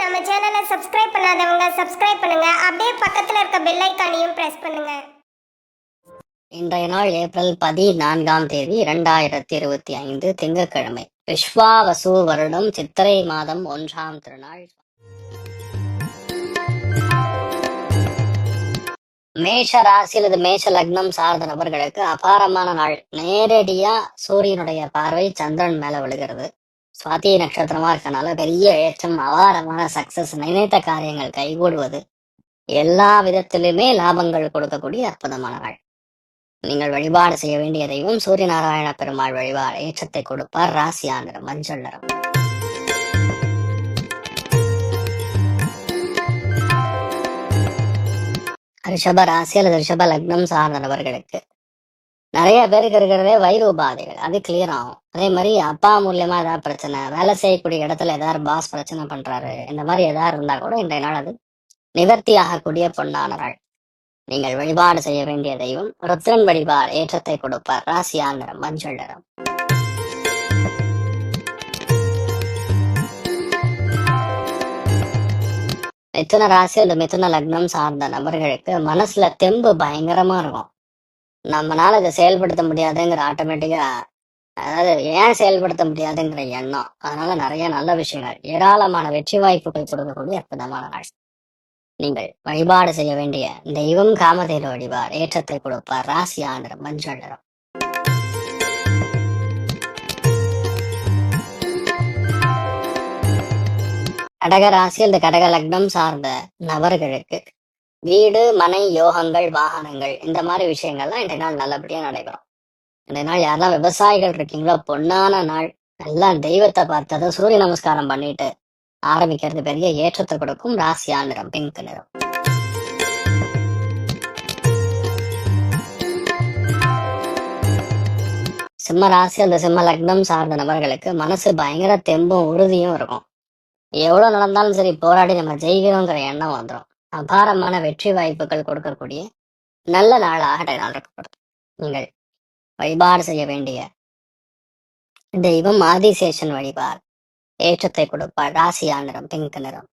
நம்ம சேனலை சப்ஸ்கிரைப் பண்ணாதவங்க சப்ஸ்கிரைப் பண்ணுங்க. அப்படியே பக்கத்துல இருக்க பெல் ஐக்கானையும் பிரஸ் பண்ணுங்க. இன்றைய நாள் ஏப்ரல் பதினான்காம் தேதி இரண்டாயிரத்தி இருபத்தி ஐந்து திங்கட்கிழமை. விஸ்வாவசு வருடம் சித்திரை மாதம் ஒன்றாம் திருநாள். மேஷ ராசி அல்லது மேஷ லக்னம் சார்ந்த நபர்களுக்கு அபாரமான நாள். நேரடியா சூரியனுடைய பார்வை சந்திரன் மேல விழுகிறது. சுவாதி நட்சத்திரமா இருக்கனால பெரிய ஏற்றம் அபாரமான சக்சஸ் நினைத்த காரியங்கள் கைகூடுவது எல்லா விதத்திலுமே லாபங்கள் கொடுக்கக்கூடிய அற்புதமான நாள் நீங்கள் வழிபாடு செய்ய வேண்டிய தெய்வம் சூரிய நாராயண பெருமாள் வழிபாடு. ஏற்றத்தை கொடுப்பார். ராசியா நிறம் மஞ்சள் நிறம். ரிஷப ராசி அல்லது ரிஷப லக்னம் சார்ந்தவர்களுக்கு நிறைய பேருக்கு இருக்கிறதே வயிறு உபாதைகள் அது கிளியர் ஆகும். அதே மாதிரி அப்பா மூலியமா ஏதாவது பிரச்சனை வேலை செய்யக்கூடிய இடத்துல ஏதாவது பாஸ் பிரச்சனை பண்றாரு இந்த மாதிரி ஏதாவது இருந்தா கூட இன்றைய நாள் அது நிவர்த்தி ஆகக்கூடிய பொன்னான நாள். நீங்கள் வழிபாடு செய்ய வேண்டிய தெய்வம் ருத்ரன் வழிபாடு ஏற்றத்தை கொடுப்பார். ராசியா நிறம் மஞ்சள் நிறம். மிதுன ராசி அல்லது மிதுன லக்னம் சார்ந்த நபர்களுக்கு மனசுல தெம்பு பயங்கரமா இருக்கும். நம்மனால இதை செயல்படுத்த முடியாதுங்கிற ஆட்டோமேட்டிக்கா அதாவது ஏன் செயல்படுத்த முடியாதுங்கிற எண்ணம். அதனால நிறைய நல்ல விஷயங்கள் ஏராளமான வெற்றி வாய்ப்புகள் கொடுக்கக்கூடிய அற்புதமான நாள். நீங்கள் வழிபாடு செய்ய வேண்டிய தெய்வம் காமதேவ வழிபார் ஏற்றத்தை கொடுப்பார் ராசி ஆண்டரம் மஞ்சள் நிறம். கடக ராசி அந்த கடக லக்னம் சார்ந்த நபர்களுக்கு வீடு மனை யோகங்கள் வாகனங்கள் இந்த மாதிரி விஷயங்கள்லாம் இன்றைய நாள் நல்லபடியா நடைபெறும். இன்றைய நாள் யாரெல்லாம் விவசாயிகள் இருக்கீங்களோ பொன்னான நாள். நல்லா தெய்வத்தை பார்த்தத சூரிய நமஸ்காரம் பண்ணிட்டு ஆரம்பிக்கிறது பெரிய ஏற்றத்தை கொடுக்கும் ராசியா நிறம் பிங்க் நிறம். சிம்ம ராசி அந்த சிம்ம லக்னம் சார்ந்த நபர்களுக்கு மனசு பயங்கர தெம்பும் உறுதியும் இருக்கும். எவ்வளவு நடந்தாலும் சரி போராடி நம்ம ஜெயிக்கிறோங்கிற எண்ணம் வந்துடும் அபாரமான வெற்றி வாய்ப்புகள் கொடுக்கக்கூடிய நல்ல நாளாக நாள் நீங்கள் வழிபாடு செய்ய வேண்டிய தெய்வம் ஆதிசேஷன் வழிபாடு. ஏற்றத்தை கொடுப்பார். ராசியா நிறம் பிங்க் நிறம்.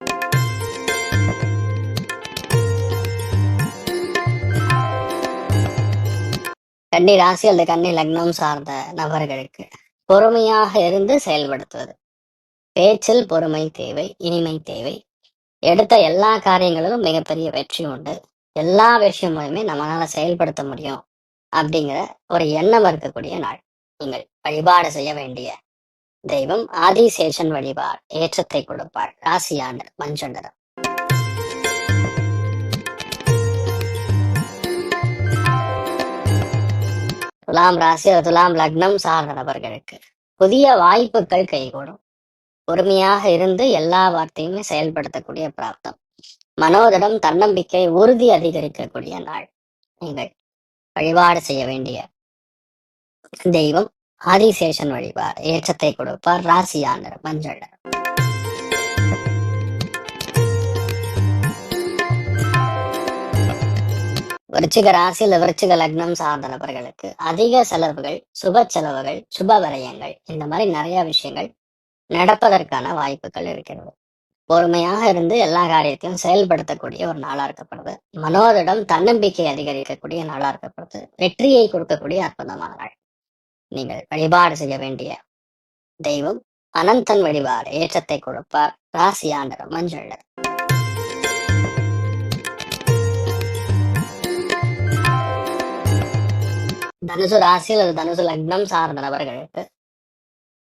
கன்னி ராசி அல்லது கன்னி லக்னம் சார்ந்த நபர்களுக்கு பொறுமையாக இருந்து செயல்படுத்துவது. பேச்சில் பொறுமை தேவை இனிமை தேவை எடுத்த எல்லா காரியங்களிலும் மிகப்பெரிய வெற்றி உண்டு. எல்லா விஷயமுமே நம்மளால செயல்படுத்த முடியும் அப்படிங்கிற ஒரு எண்ணம் இருக்கக்கூடிய நாள். நீங்கள் வழிபாடு செய்ய வேண்டிய தெய்வம் ஆதிசேஷன் வழிபாடு ஏற்றத்தை கொடுப்பார். ராசியாண்டர் மஞ்சள் நிறம் துலாம் ராசி துலாம் லக்னம் சார்ந்த நபர்களுக்கு புதிய வாய்ப்புகள் கைகூடும். பொறுமையாக இருந்து எல்லா வார்த்தையுமே செயல்படுத்தக்கூடிய பிராப்தம். மனோதிடம் தன்னம்பிக்கை உறுதி அதிகரிக்கக்கூடிய நாள். நீங்கள் வழிபாடு செய்ய வேண்டிய தெய்வம் ஆதிசேஷன் வழிபாடு. ஏற்றத்தை கொடுப்பார் ராசியாண்டர் மஞ்சள். விருச்சிக ராசியில் விருச்சிக லக்னம் சார்ந்த நபர்களுக்கு அதிக செலவுகள் சுப செலவுகள் சுப விரயங்கள். இந்த மாதிரி நிறைய விஷயங்கள் நடப்பதற்கான வாய்ப்புகள் இருக்கிறது. பொறுமையாக இருந்து எல்லா காரியத்தையும் செயல்படுத்தக்கூடிய ஒரு நாளா இருக்கப்படுது. மனோதிடம் தன்னம்பிக்கை அதிகரிக்கக்கூடிய நாளா இருக்கப்படுது. வெற்றியை கொடுக்கக்கூடிய அற்புதமான நாள். நீங்கள் வழிபாடு செய்ய வேண்டிய தெய்வம் அனந்தன் வழிபாடு. ஏற்றத்தை கொடுப்பார். ராசியாண்டர் மஞ்சள் தனுசு ராசி அல்லது தனுசு லக்னம் சார்ந்த நபர்களுக்கு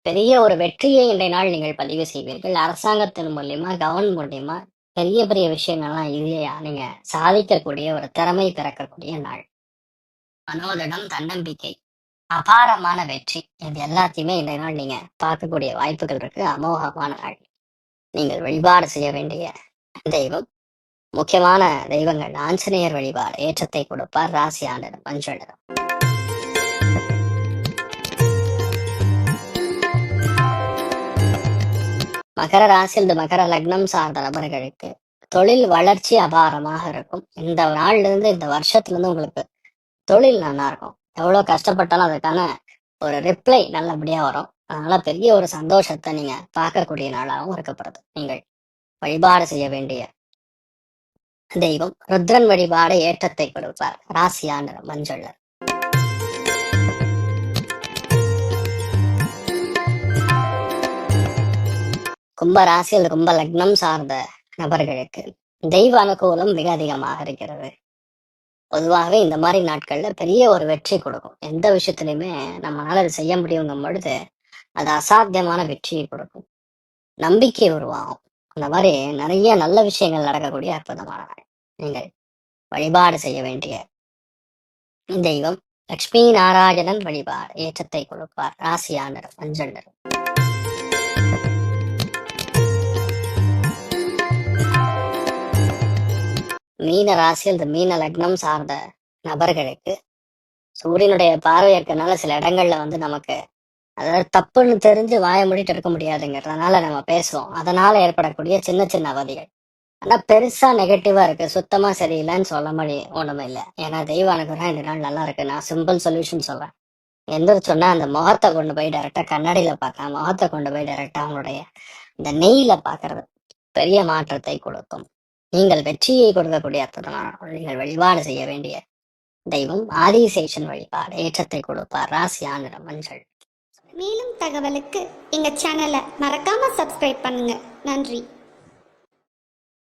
பெரிய ஒரு வெற்றியை இன்றைய நாள் நீங்கள் பதிவு செய்வீர்கள். அரசாங்கத்தின் மூலியமா கவர்மெண்ட் மூலியமா பெரிய பெரிய விஷயங்கள்லாம் ஈஸியா நீங்க சாதிக்கக்கூடிய ஒரு திறமை பிறக்கக்கூடிய நாள். மனோதிடம் தன்னம்பிக்கை அபாரமான வெற்றி. இது எல்லாத்தையுமே இன்றைய நாள் நீங்க பார்க்கக்கூடிய வாய்ப்புகள் இருக்கு. அமோகமான நாள். நீங்கள் வழிபாடு செய்ய வேண்டிய தெய்வம். முக்கியமான தெய்வங்கள் ஆஞ்சநேயர் வழிபாடு. ஏற்றத்தை கொடுப்பார். ராசி மஞ்சள் நிறம். மகர ராசி அல்லது மகர லக்னம் சார்ந்த நபர்களுக்கு தொழில் வளர்ச்சி அபாரமாக இருக்கும். இந்த நாள்ல இருந்து இந்த வருஷத்துல இருந்து உங்களுக்கு தொழில் நல்லா இருக்கும். எவ்வளவு கஷ்டப்பட்டாலும் அதுக்கான ஒரு ரிப்ளை நல்லபடியா வரும். அதனால பெரிய ஒரு சந்தோஷத்தை நீங்க பார்க்கக்கூடிய நாளாகவும் இருக்கப்படுது. நீங்கள் வழிபாடு செய்ய வேண்டிய தெய்வம். ருத்ரன் வழிபாடு ஏற்றத்தை கொடுப்பார். ராசியான மஞ்சள் கும்ப ராசியில் கும்ப லக்னம் சார்ந்த நபர்களுக்கு தெய்வ அனுகூலம் மிக அதிகமாக இருக்கிறது. பொதுவாகவே இந்த மாதிரி நாட்கள்ல பெரிய ஒரு வெற்றி கொடுக்கும். எந்த விஷயத்துலையுமே நம்மளால அது செய்ய முடியுங்கும் பொழுது அது அசாத்தியமான வெற்றியை கொடுக்கும். நம்பிக்கை உருவாகும். அந்த மாதிரி நிறைய நல்ல விஷயங்கள் நடக்கக்கூடிய அற்புதமான நாள். நீங்கள் வழிபாடு செய்ய வேண்டிய தெய்வம் லக்ஷ்மி நாராயணன் வழிபாடு ஏற்றத்தை கொடுப்பார். ராசியானர் மஞ்சள் நிறம். மீன ராசியில் இந்த மீன லக்னம் சார்ந்த நபர்களுக்கு சூரியனுடைய பார்வை இருக்கிறதுனால சில இடங்கள்ல வந்து நமக்கு அதாவது தப்புன்னு தெரிஞ்சு வாய மூடிட்டு இருக்க முடியாதுங்கிறதுனால நம்ம பேசுவோம் அதனால ஏற்படக்கூடிய சின்ன சின்ன அவதிகள். ஆனா பெருசா நெகட்டிவா இருக்கு. சுத்தமா சரியில்லைன்னு சொல்ல முடியும் ஒண்ணுமே இல்லை. ஏன்னா தெய்வ அனுகிரகம் இந்த நாள் நல்லா இருக்கு. நான் சிம்பிள் சொல்யூஷன் சொல்றேன். எந்திரிச்சோன்னா அந்த முகத்தை கொண்டு போய் டைரக்டா கண்ணாடியில பார்க்காம முகத்தை கொண்டு போய் டைரக்டா அவங்களுடைய இந்த நெய்யில பாக்குறது பெரிய மாற்றத்தை கொடுக்கும். நீங்கள் வெற்றியை கொடுக்கக்கூடிய அற்புதமான நீங்கள் வழிபாடு செய்ய வேண்டிய தெய்வம் ஆதிசேஷன் வழிபாடு. ஏற்றத்தை கொடுப்பார். ராசியான மஞ்சள். மேலும் தகவலுக்கு எங்க சேனலை மறக்காம சப்ஸ்கிரைப் பண்ணுங்க. நன்றி.